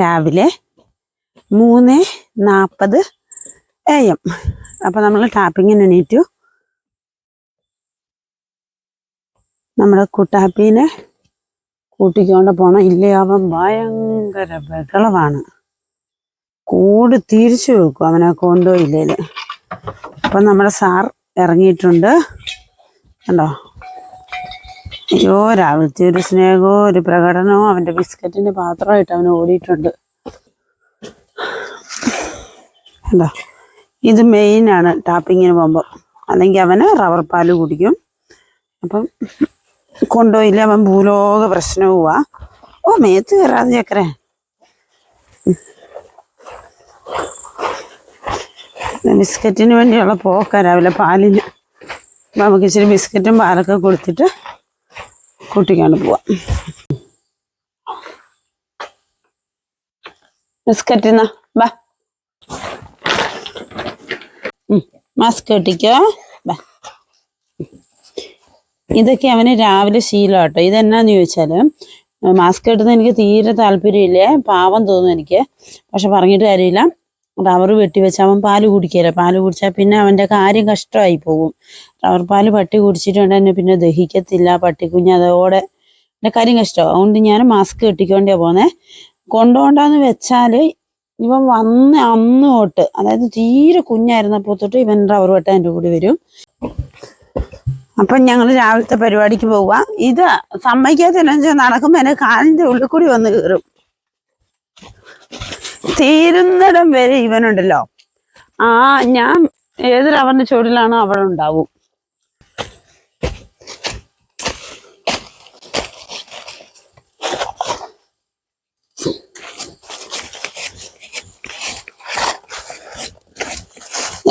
രാവിലെ മൂന്ന് നാൽപ്പത് എ എം അപ്പം നമ്മൾ ടാപ്പിങ്ങിന് എണീറ്റു. നമ്മുടെ കുട്ടാപ്പീനെ കൂട്ടിക്കൊണ്ട് പോകണം ഇല്ലേ അവൻ ഭയങ്കര ബഹളമാണ്. കൂട് തിരിച്ചു വെക്കും അവനെ കൊണ്ടുപോയില്ലേ അപ്പം നമ്മുടെ സാർ ഇറങ്ങിയിട്ടുണ്ട്. കണ്ടോ? അയ്യോ രാവിലത്തെ ഒരു സ്നേഹവും ഒരു പ്രകടനവും അവന്റെ ബിസ്ക്കറ്റിന്റെ പാത്രമായിട്ട് അവൻ ഓടിയിട്ടുണ്ട്. കണ്ടോ? ഇത് മെയിനാണ് ടാപ്പിങ്ങിന് പോകുമ്പോൾ അല്ലെങ്കിൽ അവന് റബ്ബർ പാൽ കുടിക്കും. അപ്പം കൊണ്ടുപോയില്ല അവൻ ഭൂലോക പ്രശ്നവുമാ ഓ മേത്ത് കയറാതെ ചക്കരെ. ബിസ്ക്കറ്റിന് വേണ്ടിയുള്ള പോക്ക രാവിലെ പാലിന്. നമുക്ക് ഇച്ചിരി ബിസ്ക്കറ്റും പാലൊക്കെ കൊടുത്തിട്ട് കൂട്ടിക്കാണ്ട് പോവാം. ബിസ്ക്കറ്റ് ബാ. മാസ്ക് കെട്ടിക്കോ ബാ. ഇതൊക്കെ അവന് രാവിലെ ശീലം കേട്ടോ ഇതെന്നാന്ന് ചോദിച്ചാൽ മാസ്ക് കെട്ടുന്നത് എനിക്ക് തീരെ താല്പര്യമില്ലേ. പാവം തോന്നും എനിക്ക്. പക്ഷെ പറഞ്ഞിട്ട് കാര്യമില്ല. റബ്ബർ വെട്ടി വെച്ച് അവൻ പാൽ കുടിക്കില്ല പാൽ കുടിച്ചാൽ പിന്നെ അവന്റെ കാര്യം കഷ്ടമായി പോകും. റബ്ബർ പാൽ പട്ടി കുടിച്ചിട്ടുണ്ട് എന്നെ പിന്നെ ദഹിക്കത്തില്ല. പട്ടിക്കുഞ്ഞ് അതോടെ എന്റെ കാര്യം കഷ്ടമാണ് അതുകൊണ്ട് ഞാൻ മാസ്ക് കെട്ടിക്കൊണ്ടേ പോന്നേ. കൊണ്ടുപോണ്ടെന്ന് വെച്ചാൽ ഇവൻ വന്ന് അന്ന് തൊട്ട് അതായത് തീരെ കുഞ്ഞായിരുന്നപ്പോൾ തൊട്ട് ഇവൻ റബ്ബർ വെട്ടാൻ എന്റെ കൂടി വരും. അപ്പം ഞങ്ങൾ രാവിലത്തെ പരിപാടിക്ക് പോവുക ഇത് സമ്മതിക്കാത്തതെന്നു വെച്ചാൽ നടക്കുമ്പോൾ എന്റെ കാലിന്റെ ഉള്ളിൽ കൂടി വന്ന് കയറും. തീരുന്നിടം വരെ ഇവനുണ്ടല്ലോ. ആ ഞാൻ ഏത് റബ്ബറിന്റെ ചുവടിലാണോ അവിടെ ഉണ്ടാവും?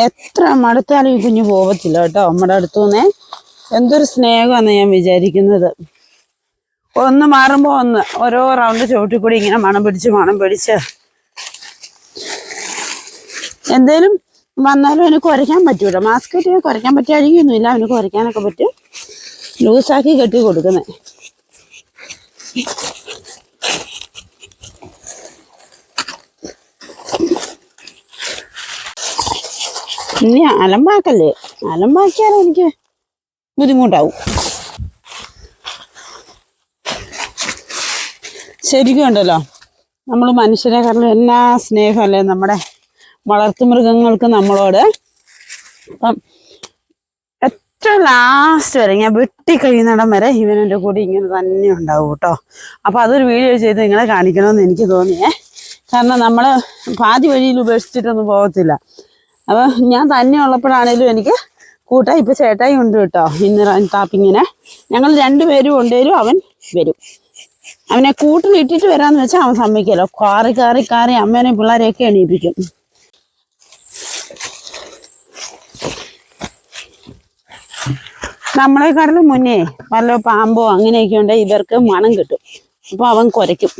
എത്ര മടുത്താലും ഈ കുഞ്ഞു പോകത്തില്ല കേട്ടോ നമ്മുടെ അടുത്തുനിന്ന് എന്തൊരു സ്നേഹമാണ് ഞാൻ വിചാരിക്കുന്നത്. ഒന്ന് മാറുമ്പോൾ ഒന്ന് ഓരോ റൗണ്ട് ചുവട്ടിൽ കൂടി ഇങ്ങനെ മണം പിടിച്ച് മണം പിടിച്ച്. എന്തേലും വന്നാലും അവന് കുരയ്ക്കാൻ പറ്റൂല. മാസ്ക് കെട്ടിയാൽ കുരയ്ക്കാൻ അഴുകിയൊന്നുമില്ല അവന് കുരയ്ക്കാനൊക്കെ പറ്റും. ലൂസാക്കി കെട്ടി കൊടുക്കുന്നത് ഇനി അലമ്പാക്കല്ലേ? അലമ്പാക്കിയാലും എനിക്ക് ബുദ്ധിമുട്ടാവും. ശരിക്കും ഉണ്ടല്ലോ. നമ്മൾ കാരണം എല്ലാ സ്നേഹമല്ലേ നമ്മുടെ വളർത്തുമൃഗങ്ങൾക്ക് നമ്മളോട് അപ്പം ഏറ്റവും ലാസ്റ്റ് വരെ ഞാൻ വെട്ടി കഴിയുന്നിടം വരെ ഇവനെന്റെ കൂടെ ഇങ്ങനെ തന്നെ ഉണ്ടാവും കേട്ടോ. അപ്പോൾ അതൊരു വീഡിയോ ചെയ്ത് നിങ്ങളെ കാണിക്കണമെന്ന് എനിക്ക് തോന്നിയേ. കാരണം നമ്മൾ പാതി വഴിയിൽ ഉപേക്ഷിച്ചിട്ടൊന്നും പോകത്തില്ല. അപ്പോൾ ഞാൻ തന്നെ ഉള്ളപ്പോഴാണേലും എനിക്ക് കൂട്ടായി ഇപ്പോൾ ചേട്ടായി ഉണ്ട് കേട്ടോ ഇന്ന് താപ്പിങ്ങനെ. ഞങ്ങൾ രണ്ടുപേരും ഉണ്ടേലും അവൻ വരും. അവനെ കൂട്ടിലിട്ടിട്ട് വരാമെന്ന് വെച്ചാൽ അവൻ സമ്മതിക്കല്ലോ. കാറി കാറി കാറി അമ്മേനെയും പിള്ളേരെയൊക്കെ എണീപ്പിക്കും. നമ്മളെക്കാട്ടിലും മുന്നേ വല്ല പാമ്പോ അങ്ങനെയൊക്കെ ഉണ്ടെങ്കിൽ ഇവർക്ക് മണം കിട്ടും. അപ്പൊ അവൻ കുരയ്ക്കും.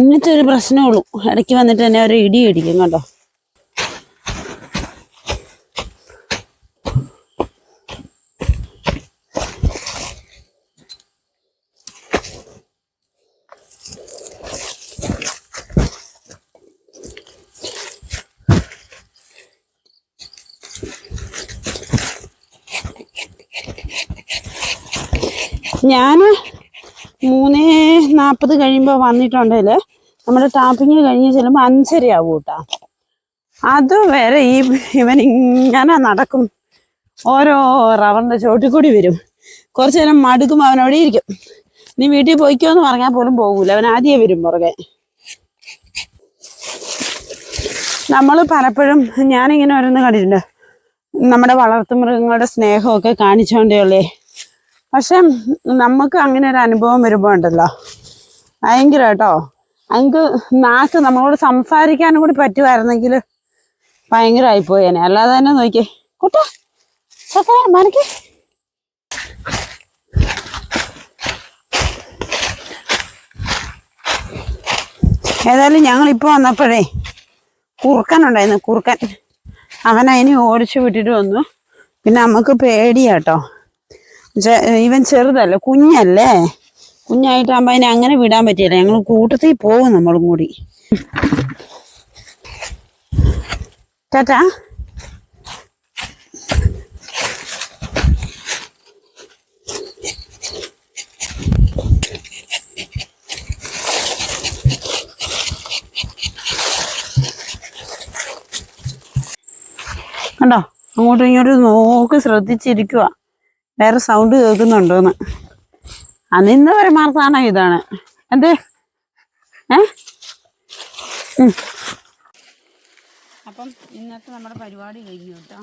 ഇങ്ങനത്തെ ഒരു പ്രശ്നമുള്ളൂ ഇടയ്ക്ക് വന്നിട്ട് തന്നെ ഒരു ഇടി ഇടിക്കും കേട്ടോ. ഞാൻ മൂന്ന് നാൽപ്പത് കഴിയുമ്പോൾ വന്നിട്ടുണ്ടെങ്കിൽ നമ്മുടെ ടാപ്പിങ് കഴിഞ്ഞ് ചെല്ലുമ്പോൾ അഞ്ചരയാവും കേട്ടോ അത് വരെ ഈ ഇവൻ ഇങ്ങനെ നടക്കും. ഓരോ റവറിന്റെ ചോട്ടിൽ കൂടി വരും. കുറച്ച് നേരം മടുക്കും അവൻ അവിടെ ഇരിക്കും. നീ വീട്ടിൽ പോയിക്കോ എന്ന് പറഞ്ഞാൽ പോലും പോകൂല. അവൻ ആദ്യമേ വരും പുറകെ. നമ്മൾ പലപ്പോഴും ഞാനിങ്ങനെ ഓരോന്ന് കണ്ടിട്ടുണ്ട്. നമ്മുടെ വളർത്തു വളർത്തുമൃഗങ്ങളുടെ സ്നേഹമൊക്കെ കാണിച്ചോണ്ടേ ഉള്ളേ. പക്ഷെ നമുക്ക് അങ്ങനെ ഒരു അനുഭവം വരുമ്പോൾ ഉണ്ടല്ലോ. ഭയങ്കര കേട്ടോ അങ്ങക്ക് നാക്ക് നമ്മളോട് സംസാരിക്കാനും കൂടി പറ്റുമായിരുന്നെങ്കിൽ ഭയങ്കരമായി പോയേനെ അല്ലാതെ തന്നെ നോക്കിയേ. കുട്ടാ ചക്കര മനക്ക് ഏതായാലും ഞങ്ങൾ ഇപ്പോൾ വന്നപ്പോഴേ കുറുക്കൻ ഉണ്ടായിരുന്നു കുറുക്കൻ. അവൻ ഓടിച്ചു വിട്ടിട്ട് വന്നു. പിന്നെ നമുക്ക് പേടിയാട്ടോ. ഇവൻ ചെറുതല്ലേ കുഞ്ഞല്ലേ? കുഞ്ഞായിട്ടാകുമ്പോൾ അതിനെ അങ്ങനെ വിടാൻ പറ്റില്ല ഞങ്ങൾ കൂട്ടത്തിൽ പോകും നമ്മളും കൂടി. ടാറ്റാ. കണ്ടോ? അങ്ങോട്ടും ഇങ്ങോട്ടും നോക്കി ശ്രദ്ധിച്ചിരിക്കുക വേറെ സൗണ്ട് കേൾക്കുന്നുണ്ടോന്ന്. അന്നിന്ന് മാർത്താണ ഇതാണ്. എന്ത്? അപ്പം ഇന്നത്തെ നമ്മുടെ പരിപാടി കഴിഞ്ഞു കേട്ടോ.